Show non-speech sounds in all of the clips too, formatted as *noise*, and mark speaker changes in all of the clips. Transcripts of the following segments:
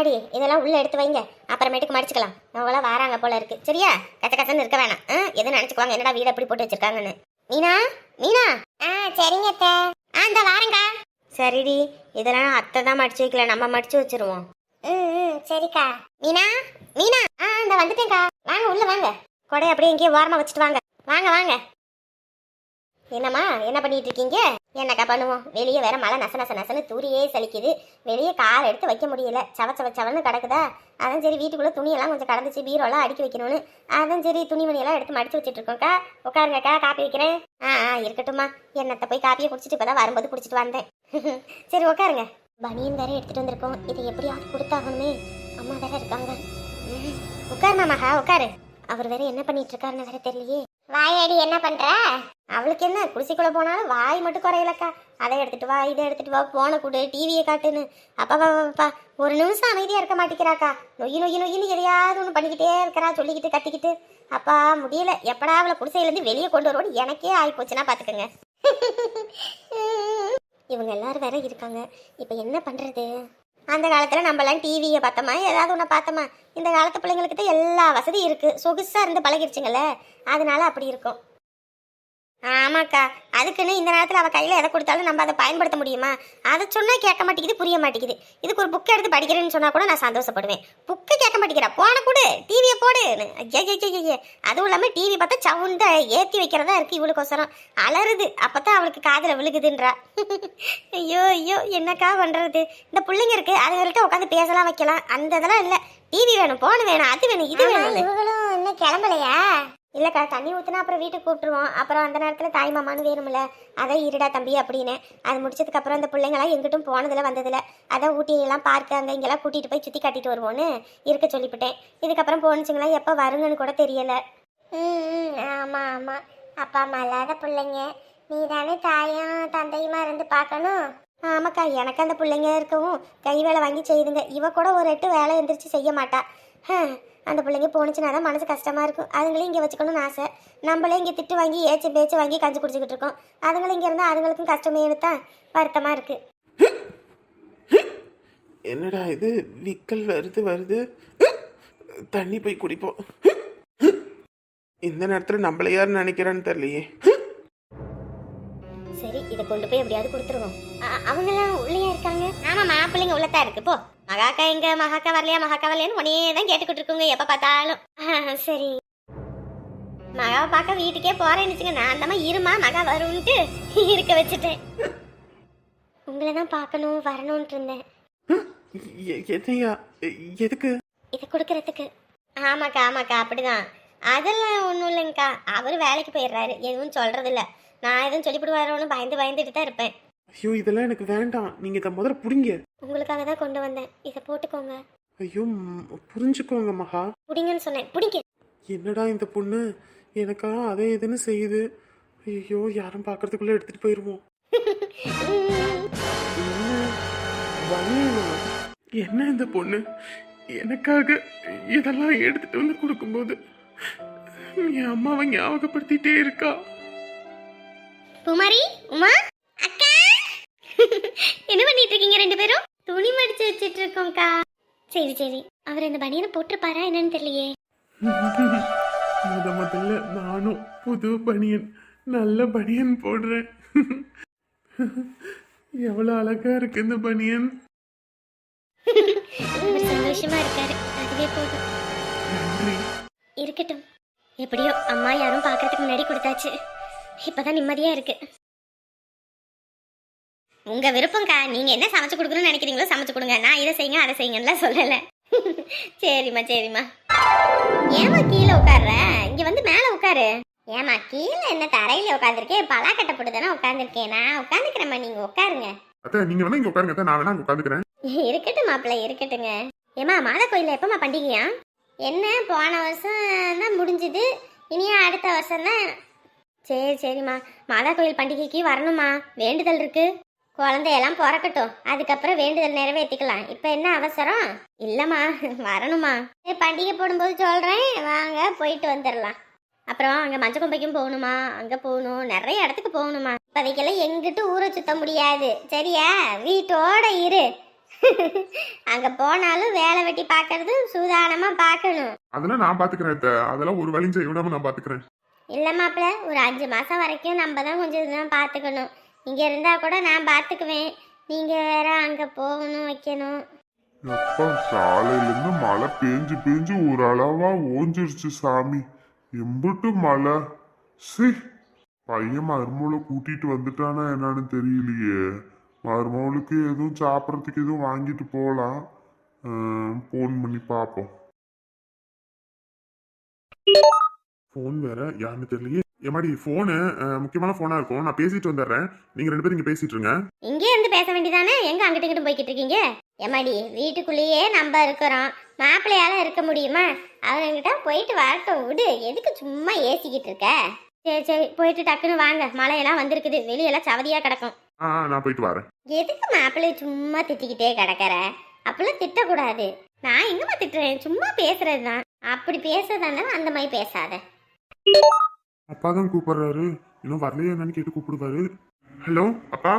Speaker 1: எம்மாடி இதெல்லாம் உள்ள எடுத்து வைங்க. அப்புறமேட்டுக்கு மடிச்சுக்கலாம். அவங்களாம் வராங்க போல இருக்கு. சரியா? கச்ச கச்சன்னு இருக்க வேணாம். ஆ, எதுவும் நினைச்சுக்குவாங்க என்னடா வீடு எப்படி போட்டு வச்சிருக்காங்கன்னு. மீனா? மீனா? ஆ சரிங்க அத்தை. ஆ இந்த வாரங்க சரிடி. இதெல்லாம் அத்தை தான் மடிச்சு வைக்கல. நம்ம மடிச்சு வச்சிருவோம். ம் ம், சரிக்கா. மீனா? மீனா? ஆ இந்த வந்துட்டேன்க்கா. வாங்க உள்ள வாங்க. கொடை அப்படியே எங்கேயும் ஓரமா வச்சுட்டு வாங்க. வாங்க வாங்க. என்னம்மா? என்ன பண்ணிட்டு இருக்கீங்க? என்னக்கா பண்ணுவோம்? வெளியே வேற மழை நச நச நசன்னு தூரியே சலிக்குது. வெளியே கால் எடுத்து வைக்க முடியல. சவ சவ சவன்னு கிடக்குதா? அதான் சரி வீட்டுக்குள்ள துணியெல்லாம் கொஞ்சம் கடந்துச்சு பீரோலாம் அடுக்கி வைக்கணும்னு. அதான் சரி துணிமணியெல்லாம் எடுத்து மடிச்சு வச்சுட்டு இருக்கோம்க்கா உட்காருங்கக்கா காப்பி வைக்கிறேன். ஆ ஆ இருக்கட்டும்மா. என்னத்தை போய் காப்பியை குடிச்சிட்டு இப்பதான் வரும்போது குடிச்சிட்டு வந்தேன். *laughs* சரி உட்காருங்க. பனியன் வேற எடுத்துட்டு வந்திருக்கோம். இதை எப்படியாவது கொடுத்தாகணுமே. அம்மா வேற இருக்காங்க. ம், உட்காருமா மகா உட்காரு. அவர் வேற என்ன பண்ணிட்டு இருக்காருன்னு வேற தெரியலையே. வாயாடி என்ன பண்ற? அவளுக்கு என்ன குடிசைக்குள்ள போனாலும் வாய் மட்டும் குறையலக்கா. அதை எடுத்துட்டு வா இதை எடுத்துட்டு வா போனை கூடு டிவியை காட்டுன்னு. அப்பா பாப்பா ஒரு நிமிஷம் அமைதியா இருக்க மாட்டேங்கிறாக்கா. நொய் நொய்யு நொய்யுன்னு எதையாவது ஒன்று பண்ணிக்கிட்டே இருக்கிறா சொல்லிக்கிட்டு கத்திக்கிட்டு. அப்பா முடியல. எப்படா அவளை குடிசையிலேருந்து வெளியே கொண்டு வருவோன்னு எனக்கே ஆகி போச்சுன்னா பார்த்துக்கோங்க *laughs* இவங்க எல்லாரும் வேற இருக்காங்க. இப்போ என்ன பண்றது? அந்த காலத்தில் நம்மலாம் டிவியை பார்த்தோமா? ஏதாவது ஒன்று பார்த்தோமா? இந்த காலத்து பிள்ளைங்கள்கிட்ட எல்லா வசதியும் இருக்குது சொகுசாக இருந்து பழகிருச்சுங்களே அதனால அப்படி இருக்கும். ஆமாக்கா. அதுக்குன்னு இந்த நேரத்தில் அவள் கையில் எதை கொடுத்தாலும் நம்ம அதை பயன்படுத்த முடியுமா? அதை சொன்னால் கேட்க மாட்டேங்குது புரிய மாட்டேங்குது. இதுக்கு ஒரு புக்கை எடுத்து படிக்கிறேன்னு சொன்னால் கூட நான் சந்தோஷப்படுவேன். புக்கு கேட்க மாட்டேங்கிறா. போன கொடு டிவியை போடு. ஐயே அதுவும் இல்லாமல் டிவி பார்த்தா சவுண்டை ஏற்றி வைக்கிறதா இருக்குது இவளுக்கோசரம் அலறுது. அப்போ தான் அவளுக்கு காதில் விழுகுதுன்றா. *laughs* ஐயோ ஐயோ என்னக்கா பண்ணுறது இந்த பிள்ளைங்க இருக்கு அதுகள்கிட்ட உட்காந்து பேசலாம் வைக்கலாம். அந்த இதெல்லாம் இல்லை. டிவி வேணும் போன் வேணும் அது வேணும் இது வேணும் இவங்களும் இன்னும் கிளம்பலையா? இல்லைக்கா தண்ணி ஊற்றினா அப்புறம் வீட்டுக்கு கூப்பிட்டுருவோம். அப்புறம் அந்த நேரத்தில் தாய் மாமான்னு வேணும்ல அதான் இருடா தம்பி அப்படின்னு. அது முடிச்சதுக்கப்புறம் அந்த பிள்ளைங்களாம் எங்கிட்டும் போனதில்ல வந்ததில்ல. அதான் ஊட்டியெல்லாம் பார்க்க அங்கே இங்கெல்லாம் கூட்டிகிட்டு போய் சுற்றி காட்டிட்டு வருவோன்னு இருக்க சொல்லிவிட்டேன். இதுக்கப்புறம் போனுச்சுங்களா எப்போ வருங்கன்னு கூட தெரியல. ம் ஆமாம் ஆமாம் அப்பா அம்மா இல்லாத பிள்ளைங்க. நீ தானே தாயும் தந்தையுமா இருந்து பார்க்கணும்? ஆமாக்கா எனக்கு அந்த பிள்ளைங்க இருக்கவும் கை வேலை வாங்கி செய்யுதுங்க இவ கூட ஒரு எட்டு வேலை எந்திரிச்சு செய்ய மாட்டா. அந்த பிள்ளைங்க போணுச்சுன்னா தான் மனசு கஷ்டமா இருக்கும். அதுங்களையும் இங்கே வச்சுக்கணும்னு ஆசை. நம்மளே இங்கே திட்டு வாங்கி ஏச்சு பேச்சு வாங்கி கஞ்சி குடிச்சிக்கிட்டு இருக்கோம். அதுங்களும் இங்கே இருந்தால் அதுங்களுக்கும் கஷ்டமே தான். வருத்தமாக இருக்கு.
Speaker 2: என்னடா இது? விக்கல் வருது வருது. தண்ணி போய் குடிப்போம். இந்த நேரத்தில் நம்மள யார் நினைக்கிறான்னு தெரியலையே.
Speaker 1: சரி இதை கொண்டு போய் எப்படியாவது கொடுத்துருவோம். அவங்கெல்லாம் உள்ளேயா இருக்காங்க. ஆமா மாப்பிள்ளைங்க உள்ளதா இருக்கு. போ. மகாக்கா எங்க? மகாக்கா வரலையா? மகாக்கா வரலையான்னு உடனே தான் கேட்டுக்கிட்டு இருக்குங்க. எப்ப பார்த்தாலும். சரி. மகாவை பார்க்க வீட்டுக்கே போறேன்னு வச்சுங்க நான் தான் இருமா மகா வரும்ன்ட்டு இருக்க வச்சுட்டேன். உங்களை தான் பார்க்கணும் வரணும்னு இருந்தேன்.
Speaker 2: எ- என்னையா? எ- எதுக்கு?
Speaker 1: இதை கொடுக்கறதுக்கு. ஆமாக்கா ஆமாக்கா அப்படிதான். அதெல்லாம் ஒன்றும் இல்லைங்கக்கா. அவர் வேலைக்கு போயிடுறாரு. எதுவும் சொல்றதில்ல. நான் எதுவும் சொல்லிவிடுவாரோன்னு பயந்து பயந்துட்டு தான் இருப்பேன்.
Speaker 2: ஐயோ இதெல்லாம் எனக்கு வேண்டாம். நீங்க இதை முதல்ல புடிங்க.
Speaker 1: உங்களுக்காக தான் கொண்டு வந்தேன். இதை போட்டுக்கோங்க.
Speaker 2: ஐயோ ம், புரிஞ்சுக்கோங்க மகா.
Speaker 1: புடிங்கன்னு சொன்னேன். புடிங்க.
Speaker 2: என்னடா இந்த பொண்ணு? எனக்கா அதே இதுன்னு செய்யுது. ஐயோ யாரும் பார்க்கறதுக்குள்ள எடுத்துட்டு போயிருவோம். *laughs* என்ன? என்ன இந்த பொண்ணு? எனக்காக இதெல்லாம் எடுத்துட்டு வந்து கொடுக்கும்போது என் அம்மாவை ஞாபகப்படுத்திட்டே இருக்கா.
Speaker 1: குமாரி உமா? இருக்கீங்க ரெண்டு பேரும்? துணி மடிச்சு வச்சிட்டு இருக்கோம்க்கா சரி சரி. அவர் இந்த பனியனை போட்டிருப்பாரா என்னன்னு தெரியலையே.
Speaker 2: முத முதல்ல நானும் புது பனியன் நல்ல பனியன் போடுறேன். எவ்வளவு அழகா இருக்கு இந்த பனியன்.
Speaker 1: சந்தோஷமா இருக்காரு. அதுவே போதும். இருக்கட்டும். எப்படியோ அம்மா யாரும் பார்க்கறதுக்கு முன்னாடி கொடுத்தாச்சு. இப்பதான் நிம்மதியா இருக்கு. உங்க விருப்பம்க்கா. நீங்க என்ன சமைச்சு கொடுக்கணும்னு நினைக்கிறீங்களோ சமைச்சு கொடுங்க. நான் இதை செய்யுங்க அதை செய்யுங்கன்னு சொல்லல. சரிம்மா சரிம்மா. ஏமா கீழே உட்கார்ற? இங்க வந்து மேல உட்காரு. ஏமா கீழே என்ன தரையில உட்காந்துருக்கேன் பலாக்கட்டை போட்டு தானே உட்காந்துருக்கேன் நான் உட்காந்துக்கிறேம்மா நீங்க உட்காருங்க.
Speaker 2: அத்தை நீங்க வேணா இங்க உட்காருங்க நான் வேணா உட்காந்துக்கிறேன்
Speaker 1: இருக்கட்டும் மாப்பிள்ளை இருக்கட்டுங்க. ஏமா மாதா கோயிலில் எப்பமா பண்டிகையா? என்ன போன வருஷம் தான் முடிஞ்சுது. இனியா அடுத்த வருஷம் தான் சரி சரிம்மா. மாதா கோயில் பண்டிகைக்கு வரணுமா வேண்டுதல் இருக்கு. குழந்தையெல்லாம் பிறக்கட்டும். அதுக்கப்புறம் வேண்டுதல் நிறைவேற்றிக்கலாம் இப்போ என்ன அவசரம்? இல்லைம்மா வரணுமா பண்டிகை போடும்போது சொல்கிறேன் வாங்க போயிட்டு வந்துடலாம் அப்புறம் அங்கே மஞ்சள் கொம்பைக்கும் போகணுமா? அங்கே போகணும். நிறைய இடத்துக்கு போகணுமா? இப்போதைக்கெல்லாம் எங்கிட்டு ஊரை சுத்த முடியாது. சரியா? வீட்டோட இரு. அங்க போனாலும் வேலை வெட்டி பார்க்கறது சூதானமா பார்க்கணும்.
Speaker 3: அதெல்லாம் நான் பாத்துக்கிறேன். அதெல்லாம் ஒரு செய்ய விடாம நான் பாத்துக்கிறேன்
Speaker 1: இல்ல மாப்பிள்ள ஒரு அஞ்சு மாசம் வரைக்கும் நம்ம தான் கொஞ்சம் இதெல்லாம் பார்த்துக்கணும். இங்க இருந்தா கூட நான் பார்த்துக்குவேன் நீங்க வேற அங்க போகணும் வைக்கணும்.
Speaker 3: எப்பா காலையில இருந்து மழை பேஞ்சு பேஞ்சு ஒரு அளவா ஓஞ்சிருச்சு சாமி. எம்பிட்டு மழை. சி பையன் மருமகளை கூட்டிட்டு வந்துட்டானா என்னன்னு தெரியலையே. மருமகளுக்கு எதுவும் சாப்பிட்றதுக்கு எதுவும் வாங்கிட்டு போகலாம். ஃபோன் பண்ணி பார்ப்போம். ஃபோன் வேற யாருன்னு தெரியலையே. எம்மாடி ஃபோனு முக்கியமான ஃபோனா இருக்கும். நான் பேசிட்டு வந்துடுறேன். நீங்க ரெண்டு பேரும் இங்க பேசிட்டு இருங்க.
Speaker 1: இங்கே இருந்து பேச வேண்டியதானே? எங்க அங்கிட்டு இங்கிட்டு போய்கிட்டு இருக்கீங்க? எம்மாடி வீட்டுக்குள்ளேயே நம்ம இருக்கிறோம். மாப்பிள்ளையால இருக்க முடியுமா? அவனுங்கிட்ட போயிட்டு வரட்டும் விடு. எதுக்கு சும்மா ஏசிக்கிட்டு இருக்க? சரி சரி. போயிட்டு டக்குன்னு வாங்க. மழையெல்லாம் வந்திருக்குது. வெளியெல்லாம் சவதியா கிடக்கும்.
Speaker 3: ஆ நான் போயிட்டு வரேன்.
Speaker 1: எதுக்கு மாப்பிள்ளை சும்மா திட்டிக்கிட்டே கிடக்கற? அப்பெல்லாம் திட்டக்கூடாது. நான் எங்கம்மா திட்டுறேன். சும்மா பேசுறது தான் அப்படி பேசுறதானே அந்த மாதிரி பேசாத.
Speaker 3: அப்பா தான் கூப்பிடுறாரு. இன்னும் வரலையே என்னன்னு கேட்டு கூப்பிடுவாரு. ஹலோ அப்பா?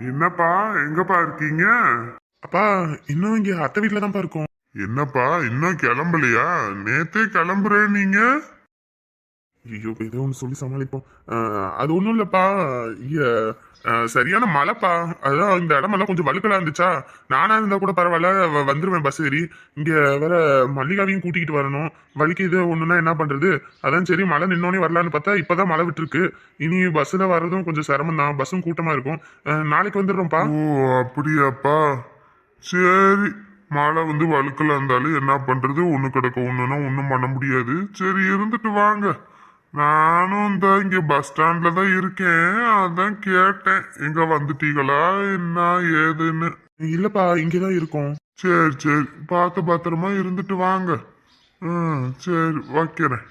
Speaker 3: என்னப்பா எங்கப்பா இருக்கீங்க? அப்பா இன்னும் இங்க அத்தை வீட்டுல தான்ப்பா இருக்கோம். என்னப்பா இன்னும் கிளம்பலையா? நேத்தே கிளம்புறேன் நீங்க. ஐயோ ஏதோ ஒன்று சொல்லி சமாளிப்போம். அது ஒன்றும் இல்லைப்பா. இங்க சரியான மழைப்பா. அதான் இந்த இடமெல்லாம் கொஞ்சம் வழுக்கலாக இருந்துச்சா? நானாக இருந்தால் கூட பரவாயில்ல வந்துடுவேன் வந்துருவேன் பஸ் ஏறி. இங்கே வேற மல்லிகாவையும் கூட்டிக்கிட்டு வரணும். வலிக்கு இது ஒன்றுனா என்ன பண்ணுறது அதான் சரி மழை நின்னோடனே வரலான்னு பார்த்தா இப்போ தான் மழை விட்டுருக்கு. இனி பஸ்ஸில் வர்றதும் கொஞ்சம் சிரமம் தான் பஸ்ஸும் கூட்டமாக இருக்கும். நாளைக்கு வந்துடுறோம்ப்பா.
Speaker 4: ஓ அப்படியாப்பா. சரி. மழை வந்து வழுக்கல இருந்தாலும் என்ன பண்ணுறது ஒன்று கிடக்க ஒன்றுனா ஒன்றும் பண்ண முடியாது. சரி இருந்துட்டு வாங்க. நானும் இந்த இங்க பஸ் ஸ்டாண்ட்ல தான் இருக்கேன். அதான் கேட்டேன். எங்க வந்துட்டீங்களா? என்ன? ஏதுன்னு.
Speaker 3: இல்லப்பா இங்கதான் இருக்கோம்.
Speaker 4: சரி சரி. பார்த்து பத்திரமா இருந்துட்டு வாங்க. ம் சரி வைக்கிறேன்.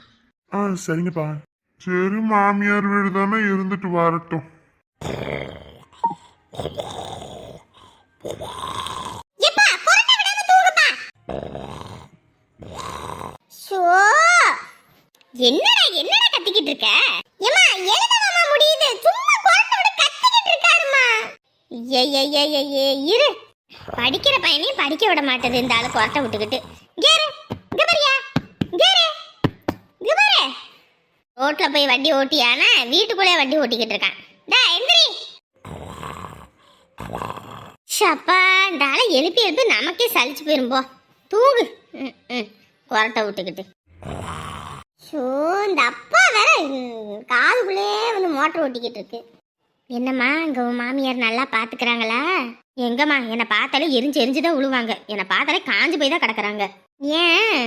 Speaker 3: ஆ சரிங்கப்பா.
Speaker 4: சரி மாமியார் வீடு தானே இருந்துட்டு வரட்டும்.
Speaker 1: ஷோ என்னடா என்னடா கத்திக்கிட்டு இருக்க? ஏமா எழுதவாமா முடியுது. சும்மா குழந்தை விட கத்திக்கிட்டு இருக்காருமா ஏ இரு. படிக்கிற பையனையும் படிக்க விட மாட்டேது இந்த ஆளு குரட்டை விட்டுக்கிட்டு. கேரு இங்க கேரு இங்க ரோட்ல போய் வண்டி ஓட்டியானா வீட்டுக்குள்ளே வண்டி ஓட்டிக்கிட்டு இருக்கான். டா எந்திரி. ஷப்பா இந்த ஆளை எழுப்பி எழுப்பி நமக்கே சலிச்சு போயிரும்போ தூங்கு. ம் ம். குரட்டை விட்டுக்கிட்டு. ஷோ இந்த அப்பா வேற காதுக்குள்ளே வந்து மோட்டர் ஓட்டிக்கிட்டு இருக்கு. என்னம்மா இங்க உன் மாமியார் நல்லா பாத்துக்கிறாங்களா? எங்கம்மா என்னை பார்த்தாலே எரிஞ்சு எரிஞ்சு தான் விழுவாங்க என்னை பார்த்தாலே காஞ்சு போய் தான் கிடக்குறாங்க. ஏன்?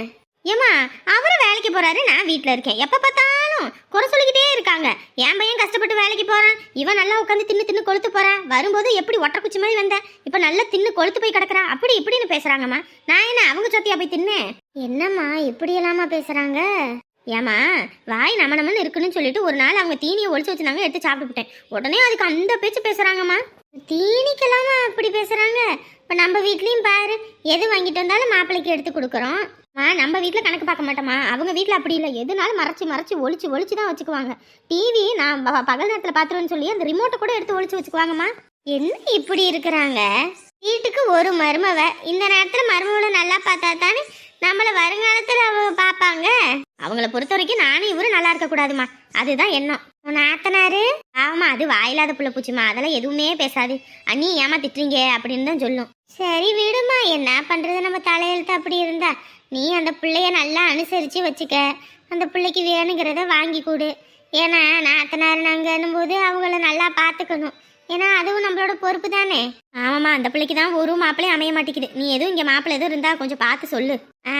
Speaker 1: ஏம்மா அவரும் வேலைக்கு போறாரு நான் வீட்டில் இருக்கேன். எப்போ பார்த்தாலும் குறை சொல்லிக்கிட்டே இருக்காங்க. என் பையன் கஷ்டப்பட்டு வேலைக்கு போறான். இவன் நல்லா உட்காந்து தின்னு தின்னு கொளுத்து போறான். வரும்போது எப்படி ஒற்றை குச்சி மாதிரி வந்தேன் இப்போ நல்லா தின்னு கொளுத்து போய் கிடக்குறான். அப்படி இப்படின்னு பேசுறாங்கம்மா. நான் என்ன அவங்க சொத்தியா போய் தின்னேன்? என்னம்மா இப்படி எல்லாமா பேசுறாங்க? ஏமா வாய் நம்ம நம்மன்னு இருக்குன்னு சொல்லிட்டு ஒரு நாள் அவங்க தீனியை ஒழிச்சு வச்சிருந்தாங்க எடுத்து சாப்பிட்டுட்டேன் உடனே அதுக்கு அந்த பேச்சு பேசுறாங்கம்மா. தீனிக்கெல்லாமா அப்படி பேசுறாங்க? இப்போ நம்ம வீட்லேயும் பாரு எது வாங்கிட்டு வந்தாலும் மாப்பிள்ளைக்கு எடுத்து கொடுக்குறோம். ஆ நம்ம வீட்டில் கணக்கு பார்க்க மாட்டோமா அவங்க வீட்டில் அப்படி இல்லை. எதுனாலும் மறைச்சி மறைச்சி ஒழிச்சு ஒழிச்சு தான் வச்சுக்குவாங்க. டிவி நான் பகல் நேரத்தில் பார்த்துருவேன்னு சொல்லி அந்த ரிமோட்டை கூட எடுத்து ஒழிச்சு வச்சுக்குவாங்கம்மா. என்ன இப்படி இருக்கிறாங்க? வீட்டுக்கு ஒரு மருமவ. இந்த நேரத்தில் மருமவளை நல்லா பார்த்தா தானே நம்மளை வருங்காலத்தில் அவங்க பார்ப்பாங்க. அவங்கள பொறுத்த வரைக்கும் நானும் இவரும் நல்லா இருக்க கூடாதுமா அதுதான் எண்ணம். உன் ஆத்தனாரு ஆமா அது வாயில்லாத புள்ள பூச்சிமா அதெல்லாம் எதுவுமே பேசாது. அண்ணி ஏமா திட்டுறீங்க அப்படின்னு தான் சொல்லும். சரி விடுமா என்ன பண்றது? நம்ம தலையெழுத்து அப்படி இருந்தா. நீ அந்த பிள்ளைய நல்லா அனுசரிச்சு வச்சுக்க. அந்த பிள்ளைக்கு வேணுங்கிறத வாங்கி கொடு. ஏன்னா நாத்தனார் நாங்கன்னும் போது அவங்கள நல்லா பார்த்துக்கணும். ஏன்னா அதுவும் நம்மளோட பொறுப்பு தானே? ஆமாம்மா அந்த பிள்ளைக்கு தான் ஒரு மாப்பிள்ளையும் அமைய மாட்டேங்குது. நீ எதுவும் இங்கே மாப்பிள்ளை எதுவும் இருந்தால் கொஞ்சம் பார்த்து சொல்லு. ஆ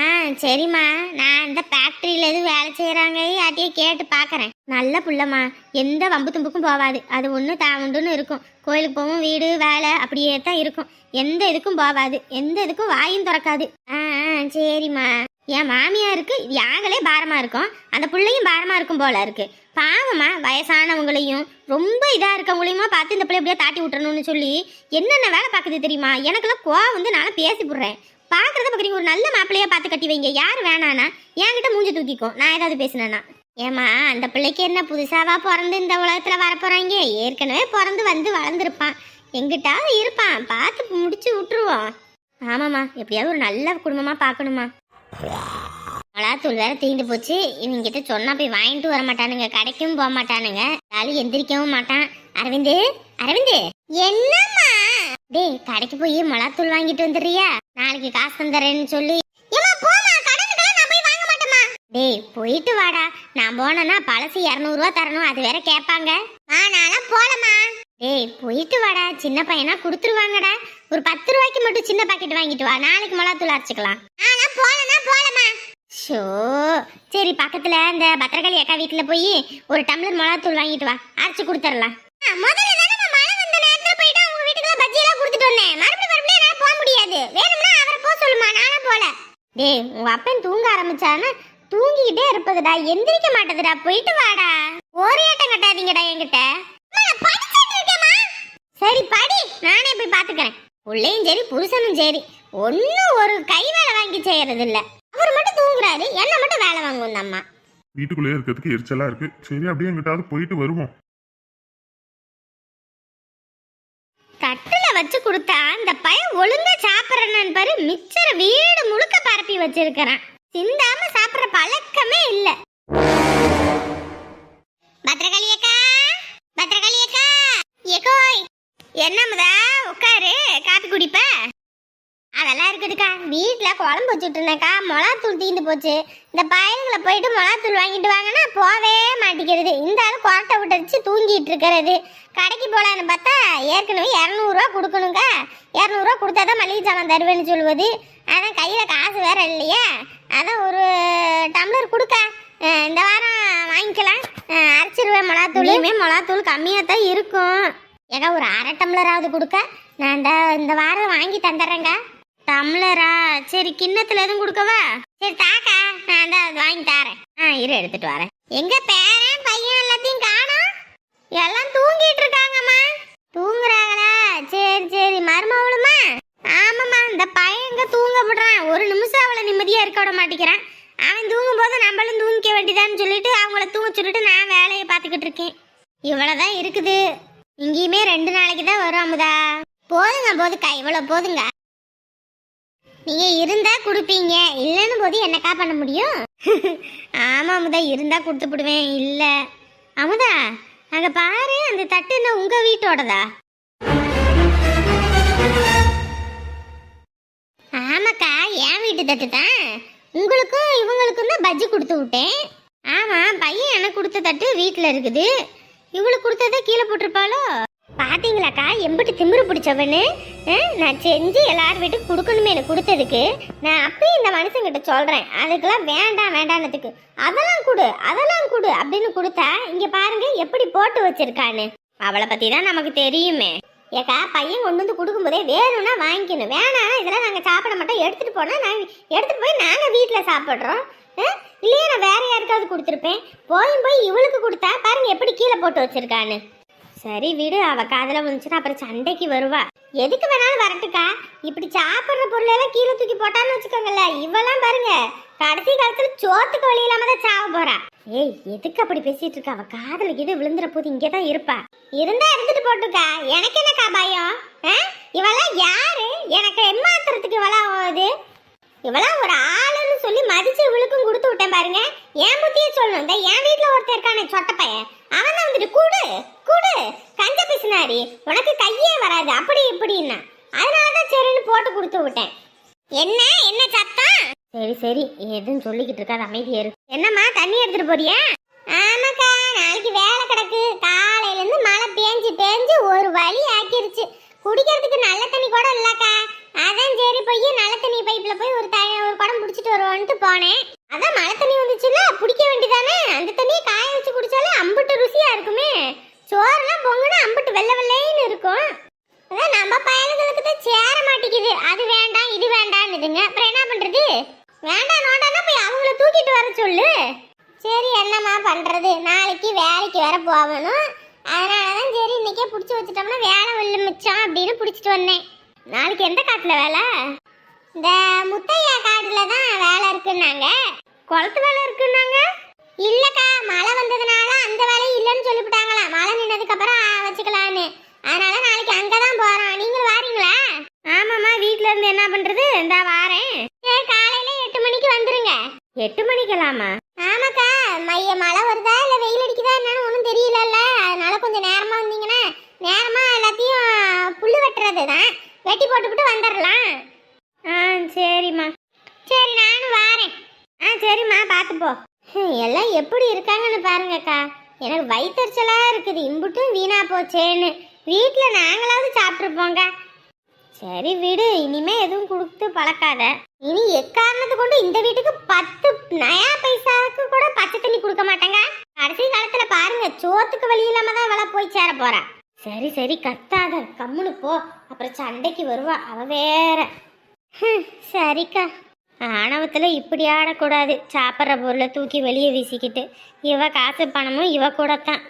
Speaker 1: சரிம்மா. நான் இந்த ஃபேக்ட்ரியில் எதுவும் வேலை செய்கிறாங்க யார்ட்டையே கேட்டு பார்க்குறேன் நல்ல புள்ளம்மா. எந்த வம்பு தும்புக்கும் போகாது அது ஒன்று தான் உண்டுன்னு இருக்கும். கோயிலுக்கு போகும் வீடு வேலை அப்படியே தான் இருக்கும். எந்த இதுக்கும் போகாது எந்த இதுக்கும் வாயும் திறக்காது. ஆ சரிம்மா. என் மாமியாருக்கு யாங்களே பாரமாக இருக்கும். அந்த பிள்ளையும் பாரமாக இருக்கும் போல இருக்குது பாவமா வயசானவங்களையும் ரொம்ப இதாக இருக்கவங்களையுமா பார்த்து இந்த பிள்ளை எப்படியோ தாட்டி விட்டுறணும்னு சொல்லி என்னென்ன வேலை பார்க்குது தெரியுமா? எனக்கெல்லாம் கோவம் வந்து நானும் பேசி போடுறேன் பார்க்குறத பார்க்குறீங்க ஒரு நல்ல மாப்பிள்ளையாக பார்த்து கட்டி வைங்க. யார் வேணானா என்கிட்ட மூஞ்சி தூக்கிக்கும் நான் ஏதாவது பேசினேன்னா. ஏமா அந்த பிள்ளைக்கு என்ன புதுசாவா பிறந்து இந்த உலகத்தில் வரப்போகிறாங்க ஏற்கனவே பிறந்து வந்து வளர்ந்துருப்பான். எங்கிட்டாவது இருப்பான். பார்த்து முடிச்சு விட்டுருவோம். ஆமாம்மா எப்படியாவது ஒரு நல்ல குடும்பமாக பார்க்கணுமா மிளகாத்தூள் வேற தீந்து போச்சு. இவங்கிட்ட சொன்னா போய் வாங்கிட்டு வர மாட்டானுங்க. கடைக்கும் போக மாட்டானுங்க. ஆளு எந்திரிக்கவும் மாட்டான். அரவிந்து அரவிந்து. என்னம்மா? டேய் கடைக்கு போய் மிளகாத்தூள் வாங்கிட்டு வந்துடுறியா? நாளைக்கு காசு தந்துறேன்னு சொல்லி. டேய் போயிட்டு வாடா. நான் போனேன்னா பழசு இரநூறுவா தரணும். அது வேற கேட்பாங்க. ஆனாலும் போலமா டேய் போயிட்டு வாடா. சின்ன பையனா கொடுத்துருவாங்கடா. ஒரு பத்து ரூபாய்க்கு மட்டும் சின்ன பாக்கெட் வாங்கிட்டு வா. நாளைக்கு மிளகாத்தூள் அரைச்சிக்கலாம். ஆனா போலனா ஷோ சரி பக்கத்துல அந்த பத்திரகாளி அக்கா வீட்டுல போய் ஒரு டம்ளர் மிளகாத்தூள் வாங்கிட்டு வா. அரைச்சு கொடுத்துடலாம் முதல்ல தானே மழை வந்த நேரத்துல போயிட்டு அவங்க வீட்டுக்கு பஜ்ஜி எல்லாம் கொடுத்துட்டு வந்தேன். மறுபடியும் மறுபடியும் என்னால போக முடியாது. வேணும்னா அவரை போக சொல்லுமா நானே போல. டேய் உங்க அப்பன் தூங்க ஆரம்பிச்சானா தூங்கிக்கிட்டே இருப்பதுடா. எந்திரிக்க மாட்டதுடா. போயிட்டு வாடா. ஓரியாட்டம் கட்டாதீங்கடா என்கிட்ட. சரி படி. நானே போய் பாத்துக்கிறேன். உள்ளேயும் சரி புருஷனும் சரி. ஒன்னும் ஒரு கை வேலை வாங்கி செய்யறது இல்ல அவர் மட்டும் தூங்குறாரு என்ன மட்டும் வேலை வாங்கும் இந்த அம்மா.
Speaker 3: வீட்டுக்குள்ளேயே இருக்கிறதுக்கு எரிச்சலா இருக்கு. சரி அப்படியே எங்கிட்டாவது போயிட்டு வருவோம்.
Speaker 1: தட்டுல வச்சு கொடுத்தா அந்த பையன் ஒழுங்கா சாப்பிடறன்னு பாரு மிச்சர வீடு முழுக்க பரப்பி வச்சிருக்கிறான். சிந்தாம சாப்பிடுற பழக்கமே இல்ல. பத்திரகாளி அக்கா பத்திரகாளி அக்கா. ஏகோய் என்னமுதா உட்காரு காப்பி குடிப்ப? அதெல்லாம் இருக்குதுக்கா. வீட்டில் குழம்பு வச்சுட்டு இருந்தேக்கா மிளகாத்தூள் தீந்து போச்சு. இந்த பயல்களை போயிட்டு மிளகாத்தூள் வாங்கிட்டு வாங்கன்னா போவே மாட்டேங்கிறது. இந்த ஆள் கொரட்டை விட்டுருச்சு தூங்கிட்டு இருக்கிறது கடைக்கு போகலான்னு பார்த்தா ஏற்கனவே இரநூறுவா கொடுக்கணுங்க இரநூறுவா கொடுத்தா தான் மளிகை சாமான் தருவேன்னு சொல்லுவது. அதான் கையில் காசு வேற இல்லையா. அதான் ஒரு டம்ளர் கொடுக்க. இந்த வாரம் வாங்கிக்கலாம். அரைச்சிருவேன் மிளகாத்தூள். இனிமேல் மிளகாத்தூள் கம்மியாக தான் இருக்கும். ஏக்கா ஒரு அரை டம்ளராவது கொடுக்க. நான் இந்த இந்த வாரம் வாங்கி தந்துடுறேங்க டம்ளரா? சரி கிண்ணத்துல எதுவும் கொடுக்கவா? சரி தாக்கா நான் தான் வாங்கி தரேன். ஆ இரு எடுத்துட்டு வரேன். எங்க பேரன் பையன் எல்லாத்தையும் காணோம்? எல்லாம் தூங்கிட்டு இருக்காங்கம்மா. தூங்குறாங்களா? சரி சரி மருமவளுமா? ஆமாம்மா இந்த பையன் எங்க தூங்க விடுறான்? ஒரு நிமிஷம் அவளை நிம்மதியா இருக்க விட மாட்டேங்கிறான். அவன் தூங்கும் போது நம்மளும் தூங்கிக்க வேண்டியதான்னு சொல்லிட்டு அவங்கள தூங்க சொல்லிட்டு நான் வேலையை பார்த்துக்கிட்டு இருக்கேன். இவ்வளவுதான் இருக்குது. இங்கேயுமே ரெண்டு நாளைக்கு தான் வரும் அமுதா. போதுங்க போதுக்கா இவ்வளோ போதுங்க. நீங்க இருந்தா கொடுப்பீங்க. இல்லைன்னு போது என்னக்கா பண்ண முடியும்? *laughs* ஆமா அமுதா இருந்தா கொடுத்து விடுவேன் இல்ல. அமுதா அங்க பாரு அந்த தட்டு என்ன உங்க வீட்டோடதா? ஆமாக்கா என் வீட்டு தட்டு தான். உங்களுக்கும் இவங்களுக்கும் தான் பஜ்ஜி கொடுத்து விட்டேன். ஆமா பையன் எனக்கு கொடுத்த தட்டு வீட்டில் இருக்குது. இவளுக்கு கொடுத்ததை கீழே போட்டிருப்பாளோ? பார்த்தீங்களாக்கா எம்பிட்டு திமிரு பிடிச்சவனு? நான் செஞ்சு எல்லார் வீட்டுக்கு கொடுக்கணுமே எனக்கு கொடுத்ததுக்கு. நான் அப்பயும் இந்த மனுஷங்கிட்ட சொல்கிறேன் அதுக்கெல்லாம் வேண்டாம் வேண்டானதுக்கு அதெல்லாம் கொடு அதெல்லாம் கொடு அப்படின்னு கொடுத்தா இங்கே பாருங்க எப்படி போட்டு வச்சிருக்கான்னு. அவளை பற்றி தான் நமக்கு தெரியுமே. ஏக்கா பையன் கொண்டு வந்து கொடுக்கும்போதே வேணும்னா வாங்கிக்கணும். வேணாம் இதெல்லாம் நாங்கள் சாப்பிட மாட்டோம். எடுத்துகிட்டு போனால் நாங்கள் எடுத்துகிட்டு போய் நாங்கள் வீட்டில் சாப்பிட்றோம். அஹ், இல்லையா நான் வேற யாருக்காவது கொடுத்துருப்பேன். போயும் போய் இவளுக்கு கொடுத்தா பாருங்க எப்படி கீழே போட்டு வச்சிருக்கான்னு. சரி விடு அவ காதல வந்துச்சுன்னா அப்புறம் சண்டைக்கு வருவா. எதுக்கு வேணாலும் வரட்டுக்கா. இப்படி சாப்பிட்ற பொருள் எல்லாம் கீழே தூக்கி போட்டான்னு வச்சுக்கோங்களேன் இவெல்லாம் பாருங்க. கடைசி காலத்துல சோத்துக்கு வழி இல்லாம தான் சாவ போறா. ஏய் எதுக்கு அப்படி பேசிட்டு இருக்க? அவ காதல இது விழுந்துற போது இங்கே தான் இருப்பா. இருந்தா இருந்துட்டு போட்டுக்கா. எனக்கு என்னக்கா பயம்? ஆ? இவெல்லாம் யாரு? எனக்கு எம்மாத்துறதுக்கு இவெல்லாம் ஆகுது இவெல்லாம் ஒரு ஆளுன்னு சொல்லி மதிச்சு விழுக்கும் கொடுத்து விட்டேன் பாருங்க. என் புத்தியே சொல்லணும். இந்த என் வீட்டில் ஒருத்தர் இருக்கானே சொட்ட பையன் அவன் வந்துட்டு கூடு கூடு. கஞ்ச பிசினாரி உனக்கு கையே வராது அப்படி இப்படின்னா. அதனால தான் சரின்னு போட்டு கொடுத்து விட்டேன். என்ன என்ன சத்தம்? சரி சரி. எதுவும் சொல்லிக்கிட்டு இருக்காது அமைதியா இருக்கு என்னம்மா தண்ணி எடுத்துட்டு போறியா? ஆமாக்கா நாளைக்கு வேலை கிடக்கு. காலையில இருந்து மழை பேஞ்சு பேஞ்சு ஒரு வழி ஆக்கிருச்சு. குடிக்கிறதுக்கு நல்ல தண்ணி கூட இல்லக்கா. அதான் சரி போய் நல்ல தண்ணி பைப்ல போய் ஒரு த ஒரு குடம் பிடிச்சிட்டு வருவோன்ட்டு போனேன். அதான் மழை தண்ணி வந்துச்சுன்னா பிடிக்க வேண்டியதானே? அந்த தண்ணியை காய வச்சு குடிச்சாலே அம்புட்டு ருசியா இருக்குமே. சோறுலாம் பொங்குனா அம்புட்டு வெள்ளை வெள்ளைன்னு இருக்கும். அதான் நம்ம பயலுகளுக்கு தான் சேர மாட்டேங்குது. அது வேண்டாம் இது வேண்டான்னுதுங்க அப்புறம் என்ன பண்றது? வேண்டாம் நோண்டானா போய் அவங்கள தூக்கிட்டு வர சொல்லு. சரி என்னம்மா பண்றது? நாளைக்கு வேலைக்கு வேற போகணும். அதனால தான் சரி இன்னைக்கே பிடிச்சி வச்சுட்டோம்னா வேலை வெள்ள மிச்சம் அப்படின்னு பிடிச்சிட்டு வந்தேன். நாளைக்கு எந்த காட்டில் வேலை? இந்த முத்தையா காட்டில் தான் வேலை இருக்குன்னாங்க. குளத்து வேலை இருக்குன்னாங்க? இல்லக்கா மழை வந்ததுனால அந்த வேலை இல்லைன்னு சொல்லிவிட்டாங்களா? மழை நின்னதுக்கு அப்புறம் வச்சுக்கலான்னு. அதனால நாளைக்கு அங்கதான் போறோம். நீங்களும் வாரீங்களா? ஆமாம்மா வீட்ல இருந்து என்ன பண்றது? இந்தா வாரேன். சரி காலையில எட்டு மணிக்கு வந்துருங்க. எட்டு மணிக்கலாமா ஆமாக்கா மைய மழை வருதா இல்ல வெயில் அடிக்குதா என்னன்னு ஒன்றும் தெரியலல்ல. அதனால கொஞ்சம் நேரமா வந்தீங்கன்னா நேரமா எல்லாத்தையும் புல்லு வெட்டுறது தான் வெட்டி போட்டுவிட்டு வந்துடலாம் போ எல்லாம் எப்படி இருக்காங்கன்னு பாருங்கக்கா. எனக்கு வயிற்றுச்சலாக இருக்குது. இம்புட்டும் வீணா போச்சேன்னு. வீட்டில் நாங்களாவது சாப்பிட்ருப்போங்க சரி விடு இனிமே எதுவும் கொடுத்து பழக்காத. இனி எக்காரணத்தை கொண்டு இந்த வீட்டுக்கு பத்து நயா பைசாவுக்கு கூட பச்சை தண்ணி கொடுக்க மாட்டாங்க? கடைசி காலத்தில் பாருங்க சோத்துக்கு வழி இல்லாம தான் அவளா போய் சேர போறா. சரி சரி கத்தாத. கம்முனு போ. அப்புறம் சண்டைக்கு வருவா. அவ வேற. சரிக்கா. ஆணவத்தில் இப்படி ஆடக்கூடாது. சாப்பிட்ற பொருளை தூக்கி வெளியே வீசிக்கிட்டு இவ காசு பணமும் இவ கூட தான்